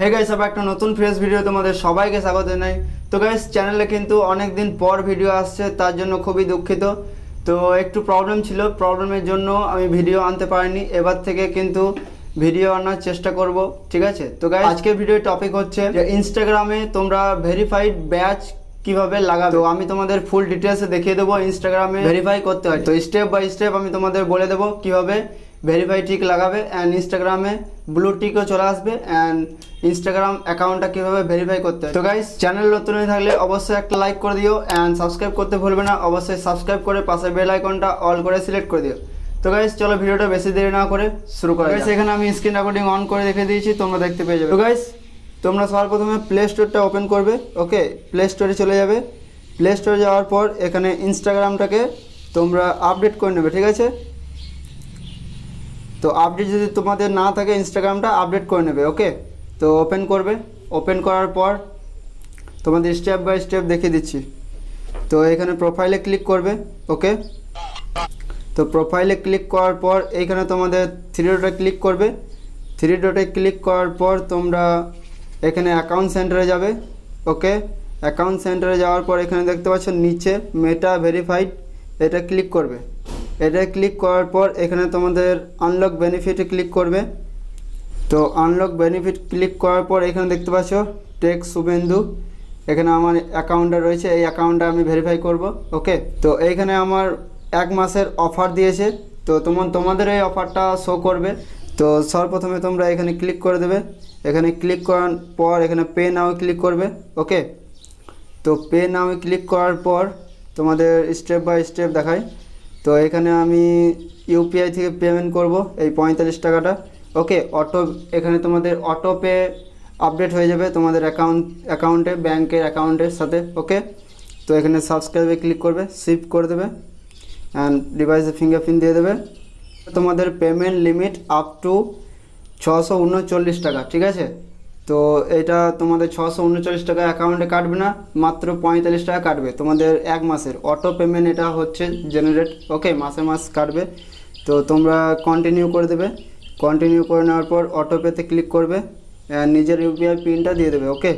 Hey guys আবার একটা নতুন ফ্রেশ ভিডিও তোমাদের সবাইকে স্বাগত জানাই। তো গাইস চ্যানেলে কিন্তু অনেক দিন পর ভিডিও আসছে তার জন্য খুবই দুঃখিত। তো একটু প্রবলেম ছিল প্রবলেমের জন্য আমি ভিডিও আনতে পারিনি। এবার থেকে কিন্তু ভিডিও আনার চেষ্টা করব ঠিক আছে? তো গাইস আজকের ভিডিওর টপিক হচ্ছে যে ইনস্টাগ্রামে তোমরা ভেরিফাইড ব্যাচ কীভাবে লাগাবে? তো আমি তোমাদের ফুল ডিটেলসে দেখিয়ে দেবো ইনস্টাগ্রামে ভেরিফাই করতে হয়। তো স্টেপ বাই স্টেপ আমি তোমাদের বলে দেবো কীভাবে ভেরিফাই টিক লাগাবে অ্যান্ড ইনস্টাগ্রামে ব্লু টিকও চলে আসবে অ্যান্ড ইনস্টাগ্রাম অ্যাকাউন্টটা কীভাবে ভেরিফাই করতে হয়? তো গাইস চ্যানেল নতুন হয়ে থাকলে অবশ্যই একটা লাইক করে দিও অ্যান্ড সাবস্ক্রাইব করতে ভুলবে না। অবশ্যই সাবস্ক্রাইব করে পাশে বেল আইকনটা অল করে সিলেক্ট করে দিও। তো গাইস চলো ভিডিওটা বেশি দেরি না করে শুরু করা গাইস এখানে আমি স্ক্রিন রেকর্ডিং অন করে রেখে দিয়েছি তোমরা দেখতে পেয়ে যাবে। তো গাইস তোমরা সবার প্রথমে প্লে স্টোরটা ওপেন করবে ওকে প্লে স্টোরে চলে যাবে। প্লে স্টোরে যাওয়ার পর এখানে ইনস্টাগ্রামটাকে তোমরা আপডেট করে নেবে ঠিক আছে? তো আপডেট যদি তোমাদের না থাকে ইনস্টাগ্রামটা আপডেট করে নেবে ওকে তো ওপেন করবে। ওপেন করার পর তোমাদের স্টেপ বাই স্টেপ দেখিয়ে দিচ্ছি। তো এখানে প্রোফাইলে ক্লিক করবে ওকে তো প্রোফাইলে ক্লিক করার পর এইখানে তোমাদের থ্রি ডটে ক্লিক করবে। থ্রি ডটে ক্লিক করার পর তোমরা এখানে অ্যাকাউন্ট সেন্টারে যাবে ওকে অ্যাকাউন্ট সেন্টারে যাওয়ার পর এখানে দেখতে পাচ্ছ নিচে মেটা ভেরিফাইড এটা ক্লিক করবে। এটা ক্লিক করার পর এখানে তোমাদের আনলক বেনিফিটে ক্লিক করবে। তো আনলক বেনিফিট ক্লিক করার পর এখানে দেখতে পাচ্ছ টেক শুভেন্দু। এখানে আমার অ্যাকাউন্টটা রয়েছে, এই অ্যাকাউন্টটা আমি ভেরিফাই করব ওকে তো এইখানে আমার এক মাসের অফার দিয়েছে, তো তোমার তোমাদের এই অফারটা শো করবে। তো সর্বপ্রথমে তোমরা এখানে ক্লিক করে দেবে। এখানে ক্লিক করার পর এখানে পে নাও ক্লিক করবে ওকে তো পে নাও ক্লিক করার পর তোমাদের স্টেপ বাই স্টেপ দেখায়। তো এখানে আমি ইউপিআই থেকে পেমেন্ট করব, এই পঁয়তাল্লিশ টাকাটা। ওকে অটো এখানে তোমাদের অটো পে আপডেট হয়ে যাবে তোমাদের অ্যাকাউন্ট অ্যাকাউন্টে ব্যাংকের অ্যাকাউন্টের সাথে ওকে তো এখানে সাবস্ক্রাইবে ক্লিক করবে শিফট করে দেবে অ্যান্ড ডিভাইসে ফিঙ্গারপ্রিন্ট দিয়ে দেবে। তোমাদের পেমেন্ট লিমিট আপ টু ছশো উনচল্লিশ টাকা, ঠিক আছে? তো এটা তোমাদের ছশো উনচল্লিশ টাকা অ্যাকাউন্টে কাটবে না, মাত্র পঁয়তাল্লিশ টাকা কাটবে। তোমাদের এক মাসের অটো পেমেন্ট এটা হচ্ছে জেনারেট ওকে মাসে মাস কাটবে। তো তোমরা কন্টিনিউ করে দেবে। কন্টিনিউ করে নেওয়ার পর অটো পেতে ক্লিক করবে। নিজের ইউপিআই পিনটা দিয়ে দেবে ওকে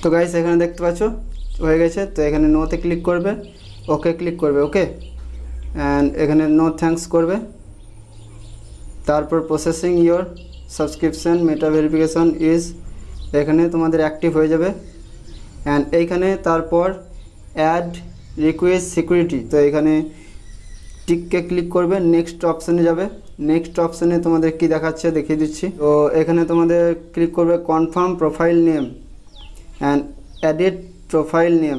তো গাইস এখানে দেখতে পাচ্ছ, হয়ে গেছে। তো এখানে নোতে ক্লিক করবে ওকে ক্লিক করবে ওকে অ্যান্ড এখানে নো থ্যাঙ্কস করবে। তারপর processing your subscription Meta verification is এখানে তোমাদের অ্যাক্টিভ হয়ে যাবে। অ্যান্ড এইখানে তারপর অ্যাড রিকোয়েস্ট সিকিউরিটি তো এখানে টিককে ক্লিক করবে নেক্সট অপশানে যাবে। নেক্সট অপশানে তোমাদের কি দেখাচ্ছে, দেখিয়ে দিচ্ছি। তো এখানে তোমাদের ক্লিক করবে confirm profile name and edit profile name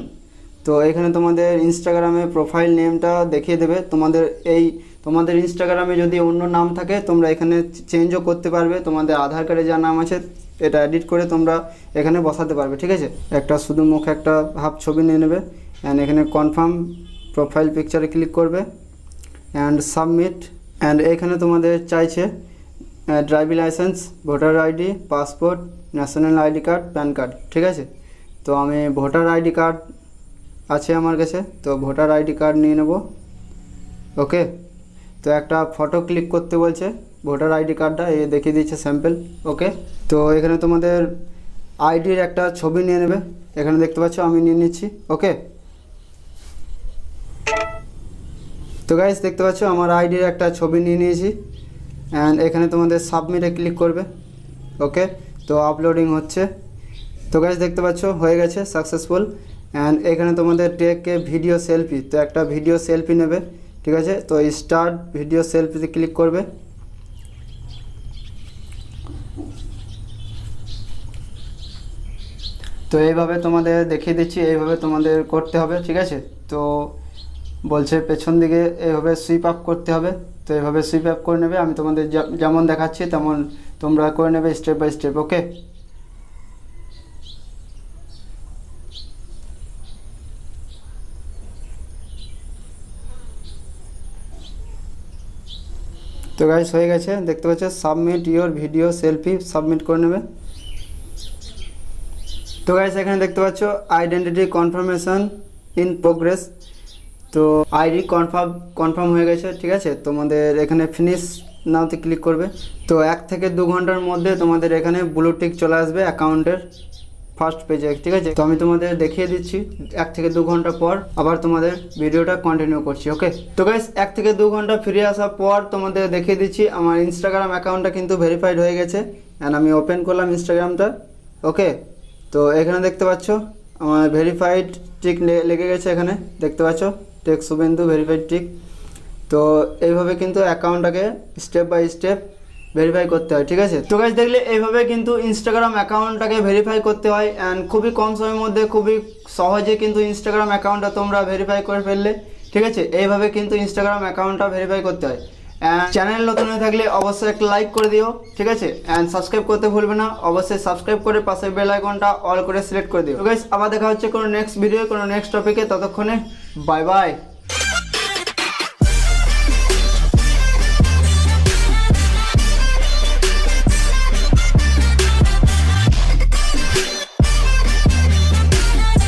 তো এখানে তোমাদের ইনস্টাগ্রামে প্রোফাইল নেমটা দেখিয়ে দেবে। তোমাদের এই তোমাদের ইনস্টাগ্রামে যদি অন্য নাম থাকে, তোমরা এখানে চেঞ্জও করতে পারবে। তোমাদের আধার কার্ডে যা নাম আছে, এটা এডিট করে তোমরা এখানে বসাতে পারবে, ঠিক আছে? একটা শুধু মুখ, একটা হাফ ছবি নিয়ে নেবে। অ্যান্ড এখানে কনফার্ম প্রোফাইল পিকচারে ক্লিক করবে। অ্যান্ড সাবমিট অ্যান্ড এখানে তোমাদের চাইছে driving licence voter ID passport national ID card PAN card ঠিক আছে? তো আমি ভোটার আইডি কার্ড আছে আমার কাছে, তো ভোটার আইডি কার্ড নিয়ে নেব। ওকে তো একটা ফটো ক্লিক করতে বলছে ভোটার আইডি কার্ডটা এ দেখিয়ে দিচ্ছে স্যাম্পল ওকে তো এখানে তোমাদের আইডির একটা ছবি নিয়ে নেবে, এখানে দেখতে পাচ্ছ আমি নিয়ে নিচ্ছি ওকে তো গাইস দেখতে পাচ্ছ আমার আইডির একটা ছবি নিয়ে নিয়েছি অ্যান্ড এখানে তোমাদের সাবমিটে ক্লিক করবে ওকে তো আপলোডিং হচ্ছে। তো গাইস দেখতে পাচ্ছ হয়ে গেছে সাকসেসফুল অ্যান্ড এখানে তোমাদের টেকে ভিডিও সেলফি তো একটা ভিডিও সেলফি নেবে ঠিক আছে? তো স্টার্ট ভিডিও সেলফিতে ক্লিক করবে। তো এইভাবে তোমাদের দেখিয়ে দিচ্ছি, এইভাবে তোমাদের করতে হবে, ঠিক আছে? তো বলছে পেছন দিকে এইভাবে সুইপ আপ করতে হবে। তো এইভাবে সুইপ আপ করে নেবে, আমি তোমাদের যেমন দেখাচ্ছি তেমন তোমরা করে নেবে স্টেপ বাই স্টেপ ওকে তো গাইস হয়ে গেছে। দেখতে পাচ্ছ submit your video selfie submit করে নেবে। তো গাইস এখানে দেখতে পাচ্ছ আইডেন্টিটি কনফার্মেশন ইন প্রোগ্রেস তো আইডি কনফার্ম কনফার্ম হয়ে গেছে, ঠিক আছে? তোমাদের এখানে ফিনিশ নাওতে ক্লিক করবে। তো এক থেকে দু ঘণ্টার মধ্যে তোমাদের এখানে ব্লু টিক চলে আসবে অ্যাকাউন্টের ফার্স্ট পেজে ঠিক আছে? তো আমি তোমাদের দেখিয়ে দিচ্ছি এক থেকে দু ঘণ্টা পর আবার তোমাদের ভিডিওটা কন্টিনিউ করছি ওকে তো গাইস এক থেকে দু ঘণ্টা ফিরে আসার পর তোমাদের দেখিয়ে দিচ্ছি আমার ইনস্টাগ্রাম অ্যাকাউন্টটা কিন্তু ভেরিফাইড হয়ে গেছে অ্যান্ড আমি ওপেন করলাম ইনস্টাগ্রামটা ওকে তো এখানে দেখতে পাচ্ছ, আমার ভেরিফাইড টিক লেগে গেছে এখানে, দেখতে পাচ্ছ? টেক শুভেন্দু ভেরিফাইড টিক তো এইভাবে কিন্তু অ্যাকাউন্টটাকে স্টেপ বাই স্টেপ ভেরিফাই করতে হয়, ঠিক আছে? তো গাইজ দেখলে এইভাবে কিন্তু ইনস্টাগ্রাম অ্যাকাউন্টটাকে ভেরিফাই করতে হয় অ্যান্ড খুবই কম সময়ের মধ্যে, খুবই সহজে কিন্তু ইনস্টাগ্রাম অ্যাকাউন্টটা তোমরা ভেরিফাই করে ফেললে, ঠিক আছে? এইভাবে কিন্তু ইনস্টাগ্রাম অ্যাকাউন্টটা ভেরিফাই করতে হয়। অ্যান্ড চ্যানেল নতুন হয়ে থাকলে অবশ্যই একটা লাইক করে দিও, ঠিক আছে? অ্যান্ড সাবস্ক্রাইব করতে ভুলবে না, অবশ্যই সাবস্ক্রাইব করে পাশে বেল আইকনটা অল করে সিলেক্ট করে দিও। গাইজ আবার দেখা হচ্ছে কোনো নেক্সট ভিডিও কোনো নেক্সট টপিকে ততক্ষণে বাই বাই